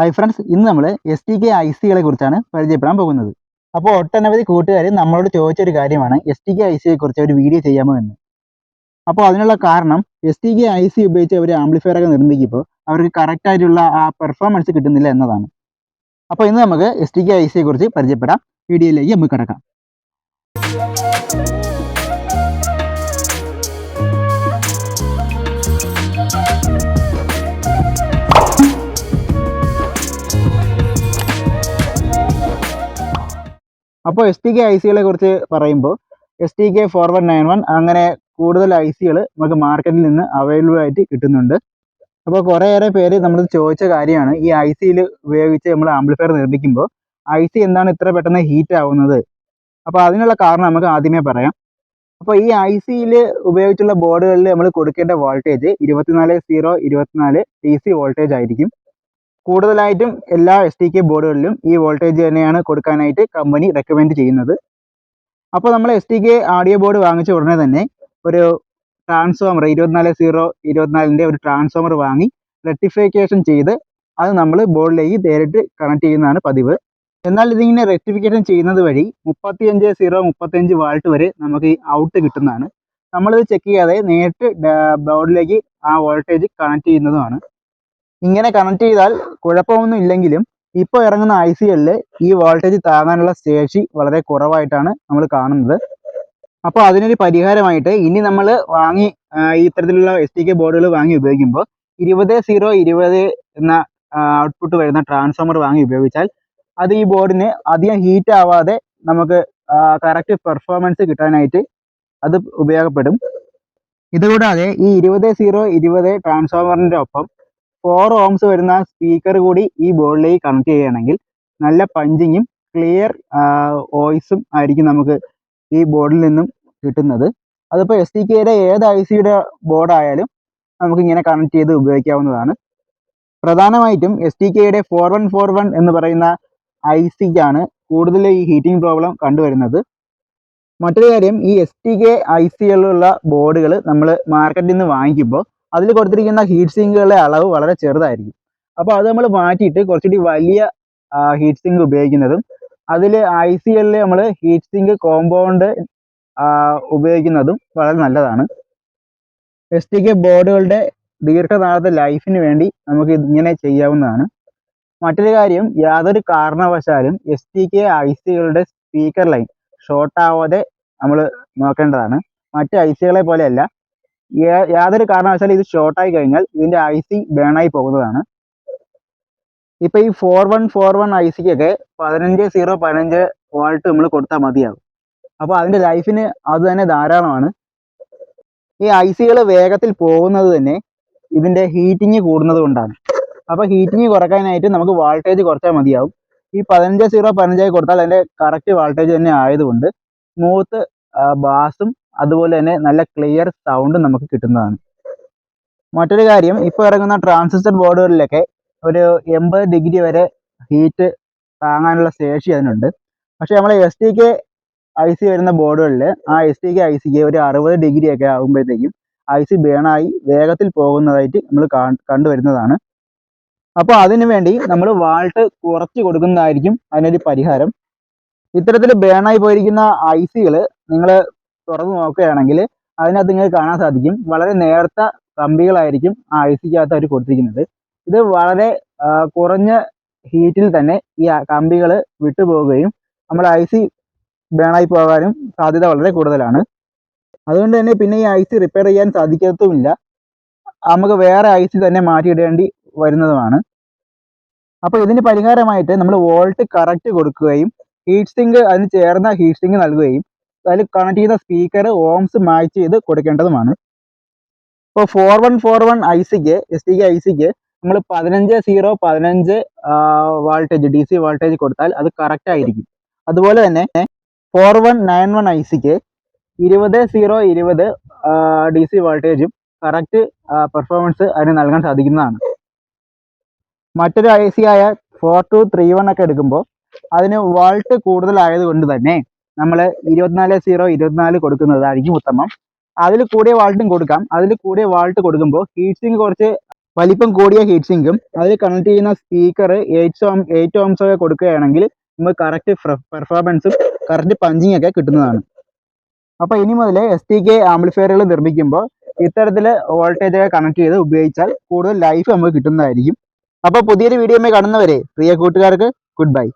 Hi friends ഇന്ന് നമ്മൾ S T K I സികളെ കുറിച്ചാണ് പരിചയപ്പെടാൻ പോകുന്നത്. അപ്പോൾ ഒട്ടനവധി കൂട്ടുകാർ നമ്മളോട് ചോദിച്ച ഒരു കാര്യമാണ് എസ് ടി കെ ഐ സിയെ കുറിച്ച് ഒരു വീഡിയോ ചെയ്യാമോ എന്ന്. അപ്പോൾ അതിനുള്ള കാരണം S T K I C ഉപയോഗിച്ച് അവർ ആംപ്ലിഫയർ ഒക്കെ നിർമ്മിക്കുമ്പോൾ അവർക്ക് കറക്റ്റ് ആയിട്ടുള്ള ആ പെർഫോമൻസ് കിട്ടുന്നില്ല എന്നതാണ്. അപ്പോൾ ഇന്ന് നമുക്ക് എസ് ടി കെ ഐ സിയെ കുറിച്ച് പരിചയപ്പെടാം. വീഡിയോയിലേക്ക് നമുക്ക് കിടക്കാം. അപ്പോൾ എസ് ടി കെ ഐ സികളെ കുറിച്ച് പറയുമ്പോൾ S T K four one nine one അങ്ങനെ കൂടുതൽ ഐ സികൾ നമുക്ക് മാർക്കറ്റിൽ നിന്ന് അവൈലബിൾ ആയിട്ട് കിട്ടുന്നുണ്ട്. അപ്പോൾ കുറേയേറെ പേര് നമ്മൾ ചോദിച്ച കാര്യമാണ് ഈ ഐ സിയിൽ ഉപയോഗിച്ച് നമ്മൾ ആംപ്ലിഫയർ നിർമ്മിക്കുമ്പോൾ ഐ സി എന്താണ് ഇത്ര പെട്ടെന്ന് ഹീറ്റ് ആവുന്നത്? അപ്പോൾ അതിനുള്ള കാരണം നമുക്ക് ആദ്യമേ പറയാം. അപ്പോൾ ഈ ഐ സിയിൽ ഉപയോഗിച്ചുള്ള ബോർഡുകളിൽ നമ്മൾ കൊടുക്കേണ്ട വോൾട്ടേജ് ഇരുപത്തിനാല് സീറോ ഇരുപത്തിനാല് ഡി സി വോൾട്ടേജ് ആയിരിക്കും. കൂടുതലായിട്ടും എല്ലാ എസ് ടി കെ ബോർഡുകളിലും ഈ വോൾട്ടേജ് തന്നെയാണ് കൊടുക്കാനായിട്ട് കമ്പനി റെക്കമെൻഡ് ചെയ്യുന്നത്. അപ്പോൾ നമ്മൾ S T K audio board വാങ്ങിച്ച ഉടനെ തന്നെ ഒരു ട്രാൻസ്ഫോമർ ഇരുപത്തിനാല് സീറോ ഇരുപത്തിനാലിന്റെ ഒരു ട്രാൻസ്ഫോമർ വാങ്ങി റെക്ടിഫിക്കേഷൻ ചെയ്ത് അത് നമ്മൾ ബോർഡിലേക്ക് നേരിട്ട് കണക്ട് ചെയ്യുന്നതാണ് പതിവ്. എന്നാൽ ഇതിങ്ങനെ റെക്ടിഫിക്കേഷൻ ചെയ്യുന്നത് വഴി മുപ്പത്തിയഞ്ച് സീറോ മുപ്പത്തിയഞ്ച് വാൾട്ട് വരെ നമുക്ക് ഈ ഔട്ട് കിട്ടുന്നതാണ്. നമ്മളിത് ചെക്ക് ചെയ്യാതെ നേരിട്ട് ബോർഡിലേക്ക് ആ വോൾട്ടേജ് കണക്ട് ചെയ്യുന്നതുമാണ്. ഇങ്ങനെ കണക്ട് ചെയ്താൽ കുഴപ്പമൊന്നും ഇല്ലെങ്കിലും ഇപ്പോൾ ഇറങ്ങുന്ന ഐ സി എല്ലിൽ ഈ വോൾട്ടേജ് താങ്ങാനുള്ള ശേഷി വളരെ കുറവായിട്ടാണ് നമ്മൾ കാണുന്നത്. അപ്പോൾ അതിനൊരു പരിഹാരമായിട്ട് ഇനി നമ്മൾ വാങ്ങി ഇത്തരത്തിലുള്ള എസ് ടി കെ ബോർഡുകൾ വാങ്ങി ഉപയോഗിക്കുമ്പോൾ ഇരുപത് സീറോ ഇരുപത് എന്ന ഔട്ട്പുട്ട് വരുന്ന ട്രാൻസ്ഫോമർ വാങ്ങി ഉപയോഗിച്ചാൽ അത് ഈ ബോർഡിന് അധികം ഹീറ്റ് ആവാതെ നമുക്ക് കറക്റ്റ് പെർഫോമൻസ് കിട്ടാനായിട്ട് അത് ഉപയോഗപ്പെടും. ഇതുകൂടാതെ ഈ ഇരുപത് സീറോ ഇരുപത് ട്രാൻസ്ഫോമറിന്റെ ഒപ്പം ഫോർ ഓംസ് വരുന്ന സ്പീക്കർ കൂടി ഈ ബോർഡിലേക്ക് കണക്ട് ചെയ്യുകയാണെങ്കിൽ നല്ല പഞ്ചിങ്ങും ക്ലിയർ വോയിസും ആയിരിക്കും നമുക്ക് ഈ ബോർഡിൽ നിന്നും കിട്ടുന്നത്. അതിപ്പോൾ എസ് ടി കെയുടെ ഏത് ഐ സിയുടെ ബോർഡായാലും നമുക്ക് ഇങ്ങനെ കണക്ട് ചെയ്ത് ഉപയോഗിക്കാവുന്നതാണ്. പ്രധാനമായിട്ടും എസ് ടി കെയുടെ ഫോർ വൺ ഫോർ വൺ എന്ന് പറയുന്ന ഐ സിക്കാണ് കൂടുതൽ ഈ ഹീറ്റിംഗ് പ്രോബ്ലം കണ്ടുവരുന്നത്. മറ്റൊരു കാര്യം ഈ എസ് ടി കെ ഐ സികളിലുള്ള ബോർഡുകൾ നമ്മൾ മാർക്കറ്റിൽ നിന്ന് വാങ്ങിക്കുമ്പോൾ അതിൽ കൊടുത്തിരിക്കുന്ന ഹീറ്റ് സിങ്കുകളുടെ അളവ് വളരെ ചെറുതായിരിക്കും. അപ്പോൾ അത് നമ്മൾ മാറ്റിയിട്ട് കുറച്ചുകൂടി വലിയ ഹീറ്റ് സിങ്ക് ഉപയോഗിക്കുന്നതും അതിൽ ഐ സി എല്ലിൽ നമ്മൾ ഹീറ്റ് സിങ്ക് കോമ്പൗണ്ട് ഉപയോഗിക്കുന്നതും വളരെ നല്ലതാണ്. എസ് ടി കെ ബോർഡുകളുടെ ദീർഘനാളത്തെ ലൈഫിന് വേണ്ടി നമുക്ക് ഇങ്ങനെ ചെയ്യാവുന്നതാണ്. മറ്റൊരു കാര്യം യാതൊരു കാരണവശാലും എസ് ടി കെ ഐ സികളുടെ സ്പീക്കർ ലൈൻ ഷോർട്ട് ആവാതെ നമ്മൾ നോക്കേണ്ടതാണ്. മറ്റ് ഐ സികളെ പോലെയല്ല യാതൊരു കാരണവശാലും ഇത് ഷോർട്ടായി കഴിഞ്ഞാൽ ഇതിന്റെ ഐ സി ബേണായി പോകുന്നതാണ്. ഇപ്പൊ ഈ four one four one I സിക്കൊക്കെ പതിനഞ്ച് സീറോ പതിനഞ്ച് വോൾട്ട് നമ്മൾ കൊടുത്താൽ മതിയാകും അപ്പോൾ അതിന്റെ ലൈഫിന് അത് തന്നെ ധാരാളമാണ്. ഈ ഐ സികൾ വേഗത്തിൽ പോകുന്നത് തന്നെ ഇതിന്റെ ഹീറ്റിങ് കൂടുന്നത് കൊണ്ടാണ്. അപ്പോൾ ഹീറ്റിങ് കുറയ്ക്കാനായിട്ട് നമുക്ക് വോൾട്ടേജ് കുറച്ചാൽ മതിയാവും. ഈ പതിനഞ്ച് സീറോ പതിനഞ്ചായി കൊടുത്താൽ അതിന്റെ കറക്റ്റ് വോൾട്ടേജ് തന്നെ ആയതുകൊണ്ട് സ്മൂത്ത് ബാസും അതുപോലെ തന്നെ നല്ല ക്ലിയർ സൗണ്ടും നമുക്ക് കിട്ടുന്നതാണ്. മറ്റൊരു കാര്യം ഇപ്പോൾ ഇറങ്ങുന്ന ട്രാൻസിസ്റ്റർ ബോർഡുകളിലൊക്കെ ഒരു എൺപത് ഡിഗ്രി വരെ ഹീറ്റ് താങ്ങാനുള്ള ശേഷി അതിനുണ്ട്. പക്ഷേ നമ്മളെ S T K I C വരുന്ന ബോർഡുകളിൽ ആ എസ് ടി കെ ഐ സിക്ക് ഒരു അറുപത് ഡിഗ്രി ഒക്കെ ആകുമ്പോഴത്തേക്കും ഐ സി ബേണായി വേഗത്തിൽ പോകുന്നതായിട്ട് നമ്മൾ കണ്ടുവരുന്നതാണ്. അപ്പോൾ അതിനു വേണ്ടി നമ്മൾ വാൾട്ട് കുറച്ച് കൊടുക്കുന്നതായിരിക്കും അതിനൊരു പരിഹാരം. ഇത്തരത്തിൽ ബേണായി പോയിരിക്കുന്ന ഐ സികൾ നിങ്ങൾ തുറന്നു നോക്കുകയാണെങ്കിൽ അതിനകത്ത് നിങ്ങൾക്ക് കാണാൻ സാധിക്കും. വളരെ നേർത്ത കമ്പികളായിരിക്കും ആ ഐ സിക്കകത്ത് അവർ കൊടുത്തിരിക്കുന്നത്. ഇത് വളരെ കുറഞ്ഞ ഹീറ്റിൽ തന്നെ ഈ കമ്പികൾ വിട്ടുപോവുകയും നമ്മുടെ ഐ സി ബേണായി പോകാനും സാധ്യത വളരെ കൂടുതലാണ്. അതുകൊണ്ട് തന്നെ പിന്നെ ഈ ഐ സി റിപ്പയർ ചെയ്യാൻ സാധിക്കത്തുമില്ല നമുക്ക് വേറെ ഐ സി തന്നെ മാറ്റിയിടേണ്ടി വരുന്നതുമാണ്. അപ്പോൾ ഇതിന് പരിഹാരമായിട്ട് നമ്മൾ വോൾട്ട് കറക്റ്റ് കൊടുക്കുകയും ഹീറ്റ് സിങ്ക് അതിന് ചേർന്ന ഹീറ്റ് സിങ്ക് നൽകുകയും അതിൽ കണക്ട് ചെയ്ത സ്പീക്കർ ഓംസ് മാച്ച് ചെയ്ത് കൊടുക്കേണ്ടതുമാണ്. ഇപ്പോൾ four one four one I സിക്ക് എസ് ടി കെ ഐ സിക്ക് നമ്മൾ പതിനഞ്ച് സീറോ പതിനഞ്ച് വോൾട്ടേജ് ഡി സി വോൾട്ടേജ് കൊടുത്താൽ അത് കറക്റ്റ് ആയിരിക്കും. അതുപോലെ തന്നെ four one nine one I സിക്ക് ഇരുപത് സീറോ ഇരുപത് ഡി സി വോൾട്ടേജും കറക്റ്റ് പെർഫോമൻസ് അതിന് നൽകാൻ സാധിക്കുന്നതാണ്. മറ്റൊരു ഐ സി ആയ ഫോർ ടു ത്രീ വൺ ഒക്കെ എടുക്കുമ്പോൾ അതിന് വോൾട്ട് കൂടുതലായതുകൊണ്ട് തന്നെ നമ്മൾ ഇരുപത്തിനാല് സീറോ ഇരുപത്തിനാല് കൊടുക്കുന്നതായിരിക്കും ഉത്തമം. അതിൽ കൂടിയ വാൾട്ടും കൊടുക്കാം. അതിൽ കൂടിയ വാൾട്ട് കൊടുക്കുമ്പോൾ ഹീറ്റ് സിങ്ക് കുറച്ച് വലിപ്പം കൂടിയ ഹീറ്റ് സിങ്കും അതിൽ കണക്ട് ചെയ്യുന്ന speaker eight ohm eight ohms ഒക്കെ കൊടുക്കുകയാണെങ്കിൽ നമുക്ക് കറക്റ്റ് പെർഫോമൻസും കറക്റ്റ് പഞ്ചിങ് ഒക്കെ കിട്ടുന്നതാണ്. അപ്പോൾ ഇനി മുതൽ എസ് ടി കെ ആംപ്ലിഫയറുകൾ നിർമ്മിക്കുമ്പോൾ ഇത്തരത്തിൽ വോൾട്ടേജ് ഒക്കെ കണക്ട് ചെയ്ത് ഉപയോഗിച്ചാൽ കൂടുതൽ ലൈഫ് നമുക്ക് കിട്ടുന്നതായിരിക്കും. അപ്പോൾ പുതിയൊരു വീഡിയോ കാണുന്നവരെ പ്രിയ കൂട്ടുകാർക്ക് ഗുഡ് ബൈ